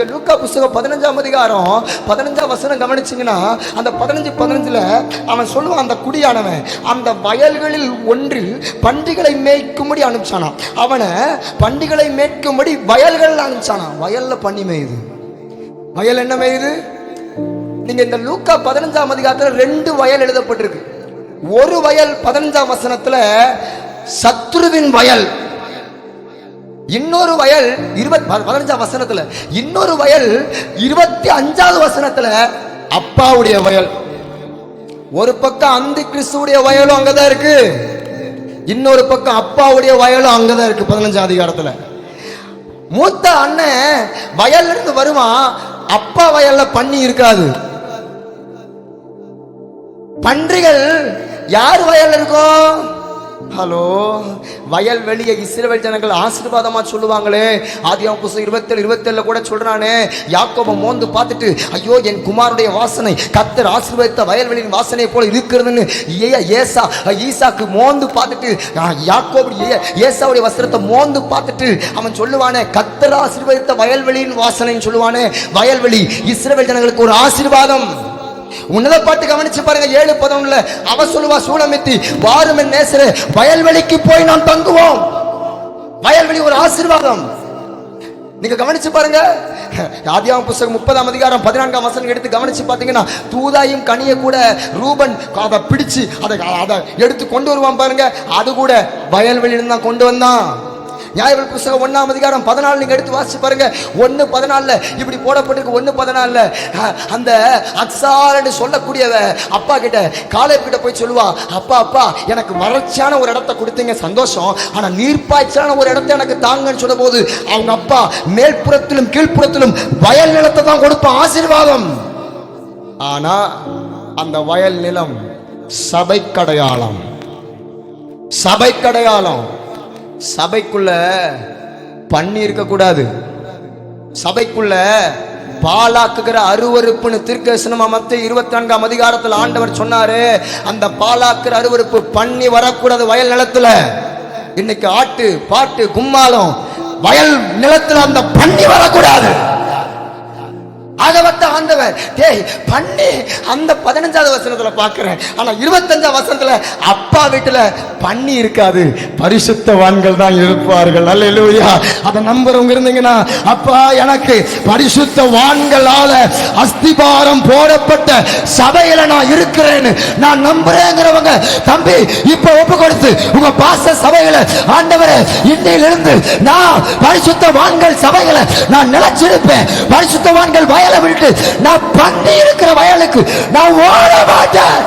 நீங்க லூக்கா புஸ்தகம் பதினஞ்சாம் அதிகாரம் பதினஞ்சாம் வசனம் கவனிச்சிங்கன்னா அந்த பதினஞ்சு பதினஞ்சுல அவன் சொல்லுவான் அந்த குடியானவன் அந்த வயல்களில் ஒன்றில் பண்டிகளை மேய்க்கும்படி அனுப்பிச்சானான் அவனை பண்டிகளை மேய்க்கும்படி வயல்கள் அனுப்பிச்சானான் வயல்ல பண்ணி மேயுது. வயல் என்ன மேயுது? நீங்க இந்த லூக்கா பதினஞ்சாம் அதிகாரத்துல ரெண்டு வயல் எழுதப்பட்டிருக்கு. ஒரு வயல் பதினஞ்சாம் வசனத்துல சத்ருவின் வயல். இன்னொரு வயல் இருபத் ப- பதினஞ்சாம் வசனத்துல இன்னொரு வயல் இருபத்தி அஞ்சாவது வசனத்துல அப்பாவுடைய வயல். ஒரு பக்கம் அந்த கிறிஸ்துடைய வயலும் அங்கதான் இருக்கு. இன்னொரு பக்கம் அப்பாவுடைய வயலும் அங்கதான் இருக்கு பதினஞ்சாம் அதிகாரத்துல. மூத்த அண்ணன் வயல்ல இருந்து வருவான் அப்பா வயல்ல பண்ணி இருக்காது. பன்றிகள் யார் வயல்ல இருக்கும் ஹலோ வயல் வெளியே இஸ்ரவேல் ஜனங்கள் ஆசீர்வாதமாக சொல்லுவாங்களே. ஆதியாம் புஸ்தகம் இருபத்தேழு இருபத்தேழில் கூட சொல்கிறானே யாக்கோப மோந்து பார்த்துட்டு ஐயோ என் குமாருடைய வாசனை கத்தர் ஆசீர்வதித்த வயல்வெளியின் வாசனை போல இருக்கிறதுன்னு ஏ- ஏசா ஈசாக்கு மோந்து பார்த்துட்டு யாக்கோபு ஏசாவுடைய வஸ்திரத்தை மோந்து பார்த்துட்டு அவன் சொல்லுவானே கத்தர் ஆசீர்வதித்த வயல்வெளியின் வாசனைன்னு சொல்லுவானே வயல்வெளி இஸ்ரவேல் ஜனங்களுக்கு ஒரு ஆசீர்வாதம். உன்னத பாட்டு கவனிச்சு பாருங்க ஏழு பதினொன்னுல அவ சொல்லுவா சூழமித்தி வாரும் என் வயல்வெளிக்கு போய் நாம் தங்குவோம். வயல்வெளி ஒரு ஆசீர்வாதம். நீங்க கவனிச்சு பாருங்க ஆதியாம புஸ்தகம் முப்பதாம் அதிகாரம் பதினான்காம் வசனம் எடுத்து கவனிச்சு பாத்தீங்கன்னா தூதாயும் கனியை கூட ரூபன் அதை பிடிச்சு அதை அதை எடுத்து கொண்டு வருவான் பாருங்க. அது கூட வயல்வெளியில தான் கொண்டு வந்தான். நியாயவல் புஸ்தகம் ஒண்ணாம் அதிகாரம் பதினாலு நீங்க எடுத்து வாசிச்சு பாருங்க. ஒன்னு பதினாலுல இப்படி போடப்பட்டிருக்கு ஒன்னு பதினாலுல. அந்த அக்சாரன்னு சொல்லக்கூடியவ அப்பா கிட்ட காலேப் கிட்ட போய் சொல்லுவா அப்பா அப்பா எனக்கு வறட்சியான ஒரு இடத்த கொடுத்தீங்க சந்தோஷம். ஆனா நீர்ப்பாய்ச்சலான ஒரு இடத்த எனக்கு தாங்கன்னு சொல்லும் போது அவங்க அப்பா மேல்புறத்திலும் கீழ்ப்புறத்திலும் வயல் நிலத்தை தான் கொடுப்பான் ஆசீர்வாதம். ஆனா அந்த வயல் நிலம் சபைக்கடையாளம். சபைக்கடையாளம். சபைக்குள்ள பண்ணி இருக்கக்கூடாது சபைக்குள்ள பாலாக்குகிற அருவருப்புன்னு தீர்க்கதரிசனமா மத்திய இருபத்தி நான்காம் அதிகாரத்தில் ஆண்டவர் சொன்னாரு. அந்த பாலாக்குற அருவருப்பு பண்ணி வரக்கூடாது வயல் நிலத்துல. இன்னைக்கு ஆட்டு பாட்டு கும்மாளம் வயல் நிலத்துல அந்த பண்ணி வரக்கூடாது. அதை வந்த ஆண்டவர். டேய் பண்ணி அந்த பதினஞ்சாவது வசனத்தில் பார்க்குறேன் ஆனா இருபத்தஞ்சாவது வசனத்தில் அப்பா வீட்டுல பண்ணி இருக்காது. பரிசுத்தவான்கள் தான் இருப்பார்கள். அல்லேலூயா. அதை நம்புறவங்க இருந்தீங்கன்னா அப்பா எனக்கு பரிசுத்தவான்களால அஸ்திபாரம் போடப்பட்ட சபையில் நான் இருக்கிறேன்னு நான் நம்புறேங்கிறவங்க தம்பி இப்ப ஒப்பு கொடுத்து உங்க பாச சபைகளை ஆண்டவரே இன்னையிலிருந்து நான் பரிசுத்தவான்கள் சபைகளை நான் நிலைச்சிருப்பேன். பரிசுத்தவான்கள் வயலை விட்டு நான் பண்ணி இருக்கிற வயலுக்கு நான் ஓட மாட்டேன்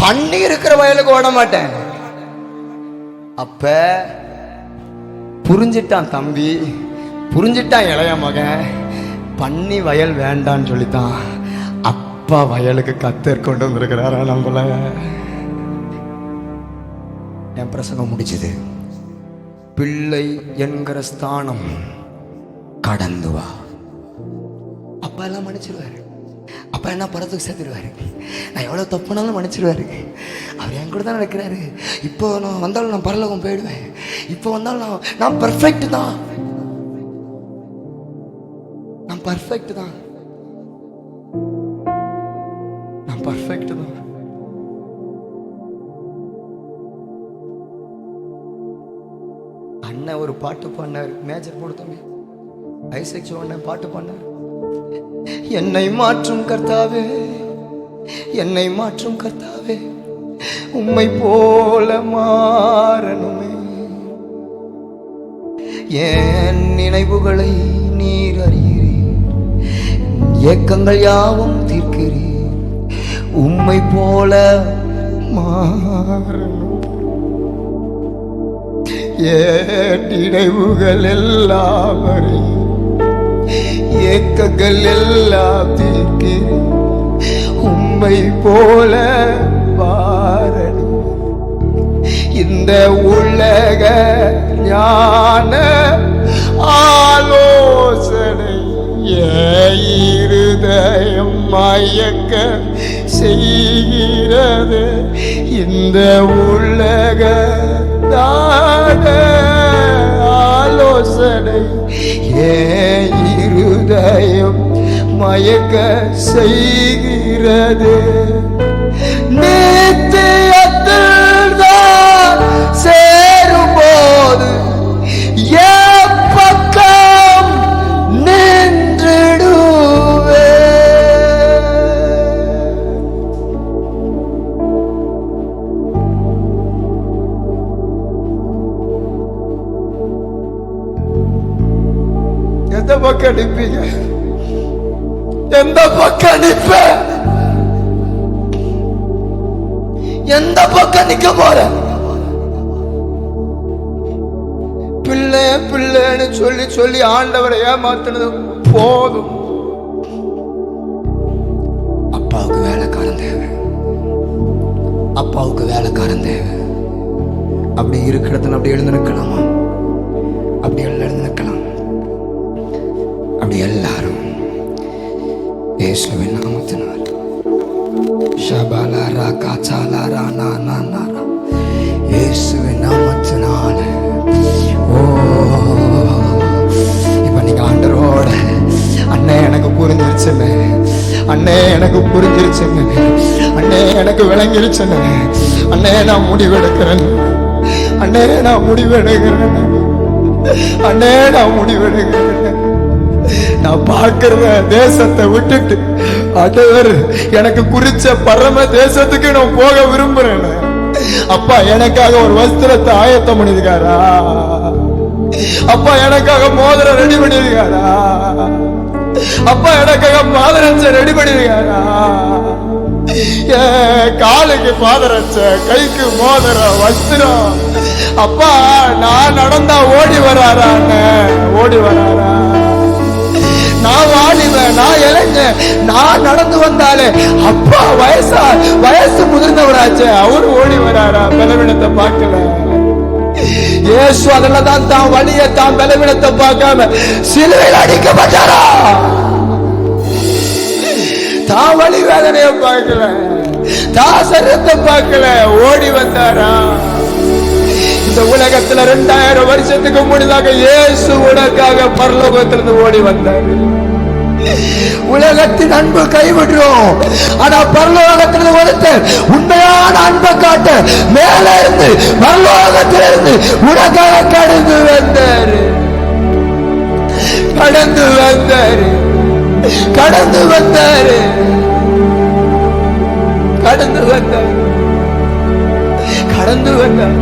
பண்ணி இருக்கிற வயலுக்கு ஓட மாட்டேன் அப்ப புரிஞ்சிட்டான் தம்பி புரிஞ்சிட்டான் இளைய மகன். பண்ணி வயல் வேண்டான்னு சொல்லித்தான். அப்பா வயலுக்கு கத்தர் கொண்டு வந்திருக்கிறாரா நம்மள. என் பிரசங்கம் முடிச்சது பிள்ளை என்கிற ஸ்தானம் கடந்து வா. அப்பா எல்லாம் மன்னிச்சிருவாரு. அப்பா என்ன படத்துக்கு சேர்த்துருவாரு? நான் எவ்வளோ தப்புனாலும் மன்னிச்சிருவாரு. அவர் என் கூட தான் நடக்கிறாரு இப்போ நான் வந்தாலும் நான் பரலோகம் போயிடுவேன். இப்போ வந்தாலும் நான் நான் பர்ஃபெக்ட் தான். நான் பர்ஃபெக்ட் தான். நான் பர்ஃபெக்ட் தான். அண்ணன் ஒரு பாட்டு பாடினார். மேஜர் போடு ஐசக் அண்ணன் பாட்டு பண்ண என்னை மாற்றும் கர்த்தாவே என்னை மாற்றும் கர்த்தாவே உம்மை போல மாறணுமே. என் நினைவுகளை நீர் அறிகிறீர். ஏக்கங்கள் யாவும் தீர்க்கிறீர். உம்மை போல மாறணும். ஏன் நினைவுகள் எல்லாம் அறியும் ஏக்கங்கள் எல்லாம் தீர்க்கிறேன் உம்மை போல வாரணும். இந்த உலக ஞான ஆலோசனை இருதயம் மயக்க செய்கிறது. இந்த உலக தான ஆலோசனை ஏ இருதயம் மயக்க செய்கிறது. எந்த பக்கம் அனுப்பீங்க எந்த பக்கம் அனுப்ப எந்த பக்கம் நிக்க போற? பிள்ளை பிள்ளைன்னு சொல்லி சொல்லி ஆண்டவரை ஏமாத்துனது போதும். அப்பாவுக்கு வேலைக்காரன் தேவை. அப்பாவுக்கு வேலைக்காரன் தேவை. அப்படி இருக்கிற இடத்துல அப்படி எழுந்து நிற்கலாமா? அப்படி எழுந்து நிற்கலாம். அப்படி எல்லாரும் இயேசுவின் நாமத்தினால். ஷபாலாரா ரா நா நா நா நா. இயேசுவின் நாமத்தினால். ஓ. இப்போ நீங்கள் ஆண்டரோட அண்ணே எனக்கு புரிஞ்சிருச்சுன்னு அண்ணே எனக்கு புரிஞ்சிருச்சுன்னு அண்ணே எனக்கு விளங்கிருச்சுன்னு அண்ணே நான் முடிவெடுக்கிறேன். அண்ணே நான் முடிவெடுக்கிறேன். அண்ணே நான் முடிவெடுக்கிறேன். நான் பார்க்கிற தேசத்தை விட்டுட்டு ஆண்டவர் எனக்கு குறிச்ச பரம தேசத்துக்கு நான் போக விரும்புறேன். அப்பா எனக்காக ஒரு வஸ்திரத்தை ஆயத்தம் பண்ணிருக்காரா அப்பா எனக்காக மோதிரம் ரெடி பண்ணிருக்காரா அப்பா எனக்காக பாதரட்சை ரெடி பண்ணிருக்காரா காலுக்கு பாதரட்ச கைக்கு மோதிரம் வஸ்திரம். அப்பா நான் நடந்தா ஓடி வராரா ஓடி வராரா? நான் வாலிபன் நான் இளைஞன் நான் நடந்து வந்தாலே அப்பா வயசா வயசு முதிர்ந்தவராச்சே அவரு ஓடி வராரா? பலவீனத்தை பார்க்கல. இயேசு அதுல தான் தான் வழிய தான் பலவீனத்தை பார்க்காம சிலுவையில் அடிக்கப்பட்டாரா? தான் வழி வேதனையை பார்க்கல தான் சரத்தை பார்க்கல ஓடி வந்தாரா? இந்த உலகத்துல ரெண்டாயிரம் வருஷத்துக்கு முன்னதாக இயேசு உனக்காக பரலோகத்திலிருந்து ஓடி வந்தார். உலகத்தின் அன்பு கைவிடுறோம். ஆனா பரலோகத்திலிருந்து ஒருத்தர் உண்மையான அன்பை காட்ட மேல இருந்து பரலோகத்திலிருந்து உனக்காக கடந்து வந்தார். கடந்து வந்தார். கடந்து வந்தார். கடந்து வந்தார். கடந்து வந்தார்.